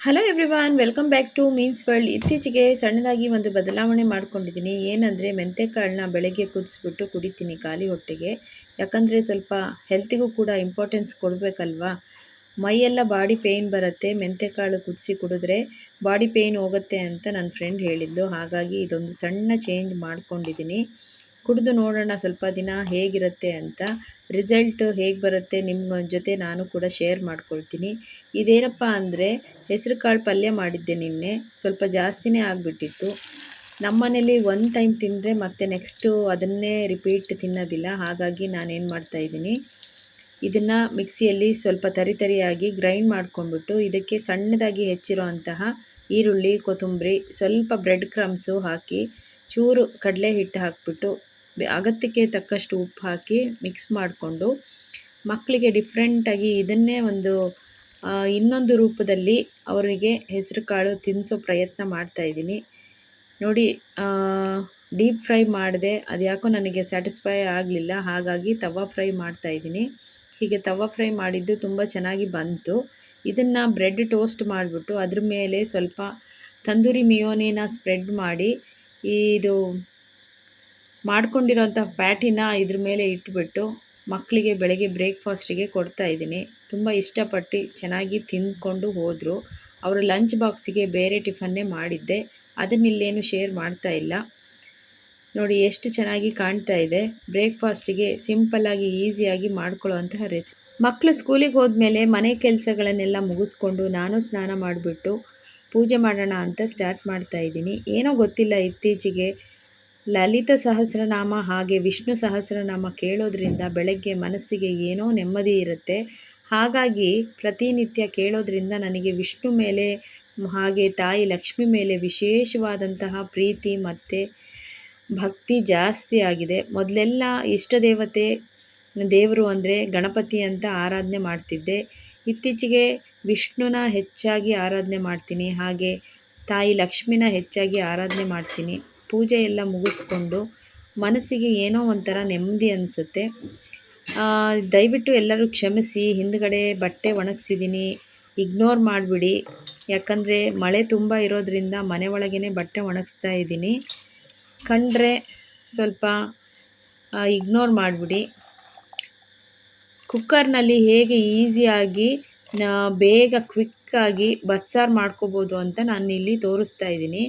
Hello everyone welcome back to means world ಇತ್ತೀಚೆಗೆ ಸಣ್ಣದಾಗಿ ಒಂದು ಬದಲಾವಣೆ ಮಾಡ್ಕೊಂಡಿದ್ದೀನಿ. ಏನಂದರೆ ಮೆಂತೆಕಾಳನ್ನ ಬೆಳಗ್ಗೆ ಕುದಿಸ್ಬಿಟ್ಟು ಕುಡಿತೀನಿ ಖಾಲಿ ಹೊಟ್ಟೆಗೆ. ಯಾಕಂದರೆ ಸ್ವಲ್ಪ ಹೆಲ್ತಿಗೂ ಕೂಡ ಇಂಪಾರ್ಟೆನ್ಸ್ ಕೊಡಬೇಕಲ್ವಾ? ಮೈಯೆಲ್ಲ ಬಾಡಿ ಪೇಯ್ನ್ ಬರುತ್ತೆ. ಮೆಂತೆಕಾಳು ಕುದಿಸಿ ಕುಡಿದ್ರೆ ಬಾಡಿ ಪೇಯ್ನ್ ಹೋಗುತ್ತೆ ಅಂತ ನನ್ನ ಫ್ರೆಂಡ್ ಹೇಳಿದ್ದು ಹಾಗಾಗಿ ಇದೊಂದು ಸಣ್ಣ ಚೇಂಜ್ ಮಾಡ್ಕೊಂಡಿದ್ದೀನಿ. ಕುಡಿದು ನೋಡೋಣ ಸ್ವಲ್ಪ ದಿನ ಹೇಗಿರುತ್ತೆ ಅಂತ. ರಿಸಲ್ಟ್ ಹೇಗೆ ಬರುತ್ತೆ ನಿಮ್ಮ ಜೊತೆ ನಾನು ಕೂಡ ಶೇರ್ ಮಾಡ್ಕೊಳ್ತೀನಿ. ಇದೇನಪ್ಪ ಅಂದರೆ ಹೆಸರು ಕಾಳು ಪಲ್ಯ ಮಾಡಿದ್ದೆ ನಿನ್ನೆ. ಸ್ವಲ್ಪ ಜಾಸ್ತಿನೇ ಆಗಿಬಿಟ್ಟಿತ್ತು. ನಮ್ಮನೇಲಿ ಒಂದು ಟೈಮ್ ತಿಂದರೆ ಮತ್ತೆ ನೆಕ್ಸ್ಟು ಅದನ್ನೇ ರಿಪೀಟ್ ತಿನ್ನೋದಿಲ್ಲ. ಹಾಗಾಗಿ ನಾನೇನು ಮಾಡ್ತಾಯಿದ್ದೀನಿ ಇದನ್ನು ಮಿಕ್ಸಿಯಲ್ಲಿ ಸ್ವಲ್ಪ ತರಿತರಿಯಾಗಿ ಗ್ರೈಂಡ್ ಮಾಡ್ಕೊಂಡ್ಬಿಟ್ಟು ಇದಕ್ಕೆ ಸಣ್ಣದಾಗಿ ಹೆಚ್ಚಿರೋ ಅಂತಹ ಈರುಳ್ಳಿ, ಕೊತ್ತಂಬರಿ, ಸ್ವಲ್ಪ ಬ್ರೆಡ್ ಕ್ರಮ್ಸು ಹಾಕಿ ಚೂರು ಕಡಲೆ ಹಿಟ್ಟು ಹಾಕಿಬಿಟ್ಟು ಅಗತ್ಯಕ್ಕೆ ತಕ್ಕಷ್ಟು ಉಪ್ಪು ಹಾಕಿ ಮಿಕ್ಸ್ ಮಾಡಿಕೊಂಡು ಮಕ್ಕಳಿಗೆ ಡಿಫ್ರೆಂಟಾಗಿ ಇದನ್ನೇ ಒಂದು ಇನ್ನೊಂದು ರೂಪದಲ್ಲಿ ಅವರಿಗೆ ಹೆಸರು ಕಾಳು ತಿನ್ನಿಸೋ ಪ್ರಯತ್ನ ಮಾಡ್ತಾಯಿದ್ದೀನಿ ನೋಡಿ ಡೀಪ್ ಫ್ರೈ ಮಾಡಿದೆ ಅದು ಯಾಕೋ ನನಗೆ ಸ್ಯಾಟಿಸ್ಫೈ ಆಗಲಿಲ್ಲ, ಹಾಗಾಗಿ ತವಾ ಫ್ರೈ ಮಾಡ್ತಾಯಿದ್ದೀನಿ ಹೀಗೆ ತವಾ ಫ್ರೈ ಮಾಡಿದ್ದು ತುಂಬ ಚೆನ್ನಾಗಿ ಬಂತು. ಇದನ್ನು ಬ್ರೆಡ್ ಟೋಸ್ಟ್ ಮಾಡಿಬಿಟ್ಟು ಅದ್ರ ಮೇಲೆ ಸ್ವಲ್ಪ ತಂದೂರಿ ಮಿಯೋನಿನ ಸ್ಪ್ರೆಡ್ ಮಾಡಿ ಇದು ಮಾಡ್ಕೊಂಡಿರೋಂಥ ಪ್ಯಾಟಿನ ಇದ್ರ ಮೇಲೆ ಇಟ್ಬಿಟ್ಟು ಮಕ್ಕಳಿಗೆ ಬೆಳಗ್ಗೆ ಬ್ರೇಕ್ಫಾಸ್ಟಿಗೆ ಕೊಡ್ತಾಯಿದ್ದೀನಿ ತುಂಬ ಇಷ್ಟಪಟ್ಟು ಚೆನ್ನಾಗಿ ತಿಂದ್ಕೊಂಡು ಹೋದರು. ಅವರು ಲಂಚ್ ಬಾಕ್ಸಿಗೆ ಬೇರೆ ಟಿಫನ್ನೇ ಮಾಡಿದ್ದೆ. ಅದನ್ನಿಲ್ಲೇನು ಶೇರ್ ಮಾಡ್ತಾ ಇಲ್ಲ. ನೋಡಿ, ಎಷ್ಟು ಚೆನ್ನಾಗಿ ಕಾಣ್ತಾ ಇದೆ. ಬ್ರೇಕ್ಫಾಸ್ಟಿಗೆ ಸಿಂಪಲ್ಲಾಗಿ ಈಸಿಯಾಗಿ ಮಾಡ್ಕೊಳ್ಳೋವಂತಹ ರೆಸಿಪಿ. ಮಕ್ಕಳು ಸ್ಕೂಲಿಗೆ ಹೋದ್ಮೇಲೆ ಮನೆ ಕೆಲಸಗಳನ್ನೆಲ್ಲ ಮುಗಿಸ್ಕೊಂಡು ನಾನು ಸ್ನಾನ ಮಾಡಿಬಿಟ್ಟು ಪೂಜೆ ಮಾಡೋಣ ಅಂತ ಸ್ಟಾರ್ಟ್ ಮಾಡ್ತಾ ಇದ್ದೀನಿ. ಏನೋ ಗೊತ್ತಿಲ್ಲ ಇತ್ತೀಚೆಗೆ ಲಲಿತ ಸಹಸ್ರನಾಮ ಹಾಗೆ ವಿಷ್ಣು ಸಹಸ್ರನಾಮ ಕೇಳೋದ್ರಿಂದ ಬೆಳಗ್ಗೆ ಮನಸ್ಸಿಗೆ ಏನೋ ನೆಮ್ಮದಿ ಇರುತ್ತೆ. ಹಾಗಾಗಿ ಪ್ರತಿನಿತ್ಯ ಕೇಳೋದ್ರಿಂದ ನನಗೆ ವಿಷ್ಣು ಮೇಲೆ ಹಾಗೆ ತಾಯಿ ಲಕ್ಷ್ಮಿ ಮೇಲೆ ವಿಶೇಷವಾದಂತಹ ಪ್ರೀತಿ ಮತ್ತು ಭಕ್ತಿ ಜಾಸ್ತಿ ಆಗಿದೆ. ಮೊದಲೆಲ್ಲ ಇಷ್ಟ ದೇವತೆ, ದೇವರು ಅಂದರೆ ಗಣಪತಿ ಅಂತ ಆರಾಧನೆ ಮಾಡ್ತಿದ್ದೆ. ಇತ್ತೀಚೆಗೆ ವಿಷ್ಣುನ ಹೆಚ್ಚಾಗಿ ಆರಾಧನೆ ಮಾಡ್ತೀನಿ. ಹಾಗೆ ತಾಯಿ ಲಕ್ಷ್ಮಿನ ಹೆಚ್ಚಾಗಿ ಆರಾಧನೆ ಮಾಡ್ತೀನಿ. ಪೂಜೆ ಎಲ್ಲ ಮುಗಿಸ್ಕೊಂಡು ಮನಸ್ಸಿಗೆ ಏನೋ ಒಂಥರ ನೆಮ್ಮದಿ ಅನಿಸುತ್ತೆ. ದಯವಿಟ್ಟು ಎಲ್ಲರೂ ಕ್ಷಮಿಸಿ, ಹಿಂದ್ಗಡೆ ಬಟ್ಟೆ ಒಣಗಿಸಿದ್ದೀನಿ ಇಗ್ನೋರ್ ಮಾಡಿಬಿಡಿ. ಯಾಕಂದರೆ ಮಳೆ ತುಂಬ ಇರೋದರಿಂದ ಮನೆ ಒಳಗೇ ಬಟ್ಟೆ ಒಣಗಿಸ್ತಾ ಇದ್ದೀನಿ. ಕಂಡ್ರೆ ಸ್ವಲ್ಪ ಇಗ್ನೋರ್ ಮಾಡಿಬಿಡಿ. ಕುಕ್ಕರ್ನಲ್ಲಿ ಹೇಗೆ ಈಸಿಯಾಗಿ ಬೇಗ ಕ್ವಿಕ್ಕಾಗಿ ಬಸ್ಸಾರು ಮಾಡ್ಕೋಬೋದು ಅಂತ ನಾನು ಇಲ್ಲಿ ತೋರಿಸ್ತಾ ಇದ್ದೀನಿ.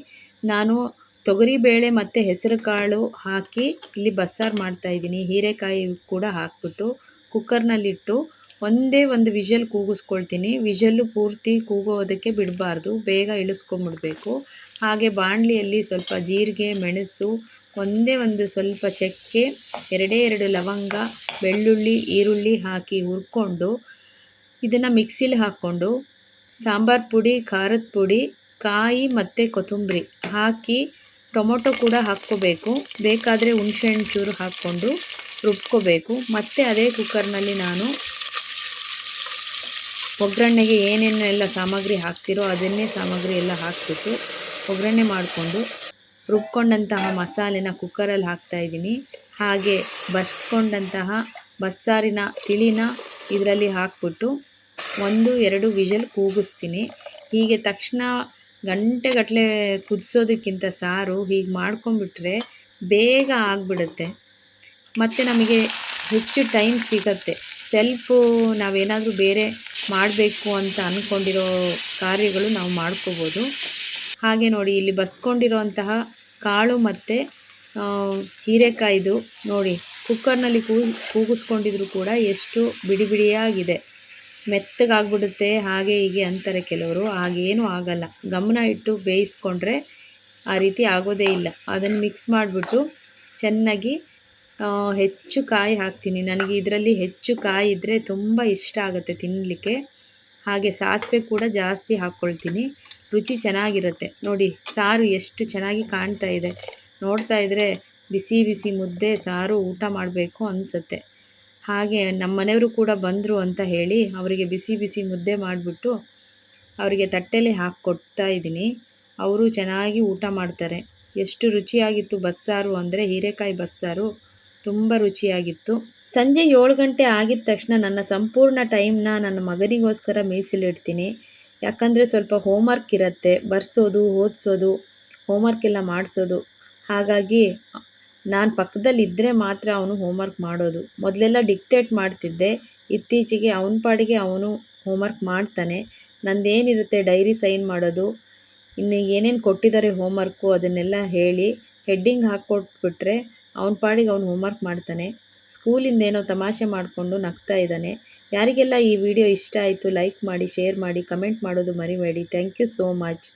ನಾನು ತೊಗರಿಬೇಳೆ ಮತ್ತು ಹೆಸರು ಕಾಳು ಹಾಕಿ ಇಲ್ಲಿ ಬಸ್ಸಾರು ಮಾಡ್ತಾಯಿದ್ದೀನಿ ಹೀರೆಕಾಯಿ ಕೂಡ ಹಾಕ್ಬಿಟ್ಟು ಕುಕ್ಕರ್ನಲ್ಲಿಟ್ಟು ಒಂದೇ ಒಂದು ವಿಷಲ್ ಕೂಗಿಸ್ಕೊಳ್ತೀನಿ. ವಿಷಲ್ಲು ಪೂರ್ತಿ ಕೂಗೋದಕ್ಕೆ ಬಿಡಬಾರ್ದು. ಬೇಗ ಇಳಿಸ್ಕೊಂಬಿಡ್ಬೇಕು. ಹಾಗೆ ಬಾಣಲಿಯಲ್ಲಿ ಸ್ವಲ್ಪ ಜೀರಿಗೆ, ಮೆಣಸು, ಒಂದೇ ಒಂದು ಸ್ವಲ್ಪ ಚಕ್ಕೆ, ಎರಡೇ ಎರಡು ಲವಂಗ, ಬೆಳ್ಳುಳ್ಳಿ, ಈರುಳ್ಳಿ ಹಾಕಿ ಹುರ್ಕೊಂಡು ಇದನ್ನು ಮಿಕ್ಸಿಲಿ ಹಾಕ್ಕೊಂಡು ಸಾಂಬಾರು ಪುಡಿ, ಖಾರದ ಪುಡಿ, ಕಾಯಿ ಮತ್ತು ಕೊತ್ತಂಬರಿ ಹಾಕಿ ಟೊಮೊಟೊ ಕೂಡ ಹಾಕ್ಕೋಬೇಕು. ಬೇಕಾದರೆ ಹುಣಸೆಹಣ್ಣು ಚೂರು ಹಾಕ್ಕೊಂಡು ರುಬ್ಕೋಬೇಕು. ಮತ್ತು ಅದೇ ಕುಕ್ಕರ್ನಲ್ಲಿ ನಾನು ಒಗ್ಗರಣೆಗೆ ಏನೇನೆಲ್ಲ ಸಾಮಗ್ರಿ ಹಾಕ್ತಿರೋ ಅದನ್ನೇ ಸಾಮಗ್ರಿ ಎಲ್ಲ ಹಾಕ್ಬಿಟ್ಟು ಒಗ್ಗರಣೆ ಮಾಡಿಕೊಂಡು ರುಬ್ಕೊಂಡಂತಹ ಮಸಾಲೆನ ಕುಕ್ಕರಲ್ಲಿ ಹಾಕ್ತಾಯಿದ್ದೀನಿ ಹಾಗೆ ಬಸ್ಕೊಂಡಂತಹ ಬಸ್ಸಾರಿನ ತಿಳಿನ ಇದರಲ್ಲಿ ಹಾಕ್ಬಿಟ್ಟು ಒಂದು, ಎರಡು ವಿಷಲ್ ಕೂಗಿಸ್ತೀನಿ. ಹೀಗೆ ತಕ್ಷಣ ಗಂಟೆಗಟ್ಟಲೆ ಕುದಿಸೋದಕ್ಕಿಂತ ಸಾರು ಹೀಗೆ ಮಾಡ್ಕೊಂಬಿಟ್ರೆ ಬೇಗ ಆಗಿಬಿಡುತ್ತೆ. ಮತ್ತು ನಮಗೆ ಹೆಚ್ಚು ಟೈಮ್ ಸಿಗತ್ತೆ. ಸೆಲ್ಫು ನಾವೇನಾದರೂ ಬೇರೆ ಮಾಡಬೇಕು ಅಂತ ಅಂದ್ಕೊಂಡಿರೋ ಕಾರ್ಯಗಳು ನಾವು ಮಾಡ್ಕೋಬೋದು. ಹಾಗೆ ನೋಡಿ, ಇಲ್ಲಿ ಬಸ್ಕೊಂಡಿರೋಂತಹ ಕಾಳು ಮತ್ತು ಹೀರೆಕಾಯ್ದು ನೋಡಿ ಕುಕ್ಕರ್ನಲ್ಲಿ ಕೂಗಿಸ್ಕೊಂಡಿದ್ರು ಕೂಡ ಎಷ್ಟು ಬಿಡಿ ಬಿಡಿಯಾಗಿದೆ. ಮೆತ್ತಗಾಗ್ಬಿಡುತ್ತೆ. ಹಾಗೆ ಹೀಗೆ ಅಂತಾರೆ ಕೆಲವರು. ಹಾಗೇನೂ ಆಗಲ್ಲ. ಗಮನ ಇಟ್ಟು ಬೇಯಿಸ್ಕೊಂಡ್ರೆ ಆ ರೀತಿ ಆಗೋದೇ ಇಲ್ಲ. ಅದನ್ನು ಮಿಕ್ಸ್ ಮಾಡಿಬಿಟ್ಟು ಚೆನ್ನಾಗಿ ಹೆಚ್ಚು ಕಾಯಿ ಹಾಕ್ತೀನಿ. ನನಗೆ ಇದರಲ್ಲಿ ಹೆಚ್ಚು ಕಾಯಿ ಇದ್ದರೆ ತುಂಬ ಇಷ್ಟ ಆಗುತ್ತೆ ತಿನ್ನಲಿಕ್ಕೆ. ಹಾಗೆ ಸಾಸಿವೆ ಕೂಡ ಜಾಸ್ತಿ ಹಾಕ್ಕೊಳ್ತೀನಿ. ರುಚಿ ಚೆನ್ನಾಗಿರುತ್ತೆ. ನೋಡಿ, ಸಾರು ಎಷ್ಟು ಚೆನ್ನಾಗಿ ಕಾಣ್ತಾ ಇದೆ. ನೋಡ್ತಾ ಇದ್ದರೆ ಬಿಸಿ ಬಿಸಿ ಮುದ್ದೆ, ಸಾರು ಊಟ ಮಾಡಬೇಕು ಅನಿಸುತ್ತೆ. ಹಾಗೆ ನಮ್ಮ ಮನೆಯವರು ಕೂಡ ಬಂದರು ಅಂತ ಹೇಳಿ ಅವರಿಗೆ ಬಿಸಿ ಬಿಸಿ ಮುದ್ದೆ ಮಾಡಿಬಿಟ್ಟು ಅವರಿಗೆ ತಟ್ಟೆಲಿ ಹಾಕಿ ಕೊಡ್ತಾ ಇದ್ದೀನಿ. ಅವರು ಚೆನ್ನಾಗಿ ಊಟ ಮಾಡ್ತಾರೆ. ಎಷ್ಟು ರುಚಿಯಾಗಿತ್ತು ಬಸ್ಸಾರು ಅಂದರೆ ಹೀರೆಕಾಯಿ ಬಸ್ಸಾರು. ತುಂಬ ರುಚಿಯಾಗಿತ್ತು. ಸಂಜೆ ಏಳು ಗಂಟೆ ಆಗಿದ ತಕ್ಷಣ ನನ್ನ ಸಂಪೂರ್ಣ ಟೈಮ್ನ ನನ್ನ ಮಗನಿಗೋಸ್ಕರ ಮೀಸಲಿಡ್ತೀನಿ. ಯಾಕಂದರೆ ಸ್ವಲ್ಪ ಹೋಮ್ವರ್ಕ್ ಇರುತ್ತೆ. ಬರ್ಸೋದು, ಓದಿಸೋದು, ಹೋಮ್ವರ್ಕ್ ಎಲ್ಲ ಮಾಡಿಸೋದು. ಹಾಗಾಗಿ ನಾನು ಪಕ್ಕದಲ್ಲಿದ್ದರೆ ಮಾತ್ರ ಅವನು ಹೋಮ್ವರ್ಕ್ ಮಾಡೋದು. ಮೊದಲೆಲ್ಲ ಡಿಕ್ಟೇಟ್ ಮಾಡ್ತಿದ್ದೆ. ಇತ್ತೀಚೆಗೆ ಅವನ ಪಾಡಿಗೆ ಅವನು ಹೋಮ್ವರ್ಕ್ ಮಾಡ್ತಾನೆ. ನಂದೇನಿರುತ್ತೆ ಡೈರಿ ಸೈನ್ ಮಾಡೋದು? ಇನ್ನು ಏನೇನು ಕೊಟ್ಟಿದ್ದಾರೆ ಹೋಮ್ವರ್ಕು ಅದನ್ನೆಲ್ಲ ಹೇಳಿ ಹೆಡ್ಡಿಂಗ್ ಹಾಕ್ಕೊಟ್ಬಿಟ್ರೆ ಅವನ ಪಾಡಿಗೆ ಅವನು ಹೋಮ್ವರ್ಕ್ ಮಾಡ್ತಾನೆ. ಸ್ಕೂಲಿಂದ ಏನೋ ತಮಾಷೆ ಮಾಡಿಕೊಂಡು ನಗ್ತಾ ಇದ್ದಾನೆ. ಯಾರಿಗೆಲ್ಲ ಈ ವಿಡಿಯೋ ಇಷ್ಟ ಆಯಿತು ಲೈಕ್ ಮಾಡಿ ಶೇರ್ ಮಾಡಿ ಕಮೆಂಟ್ ಮಾಡೋದು ಮರಿಬೇಡಿ. Thank you so much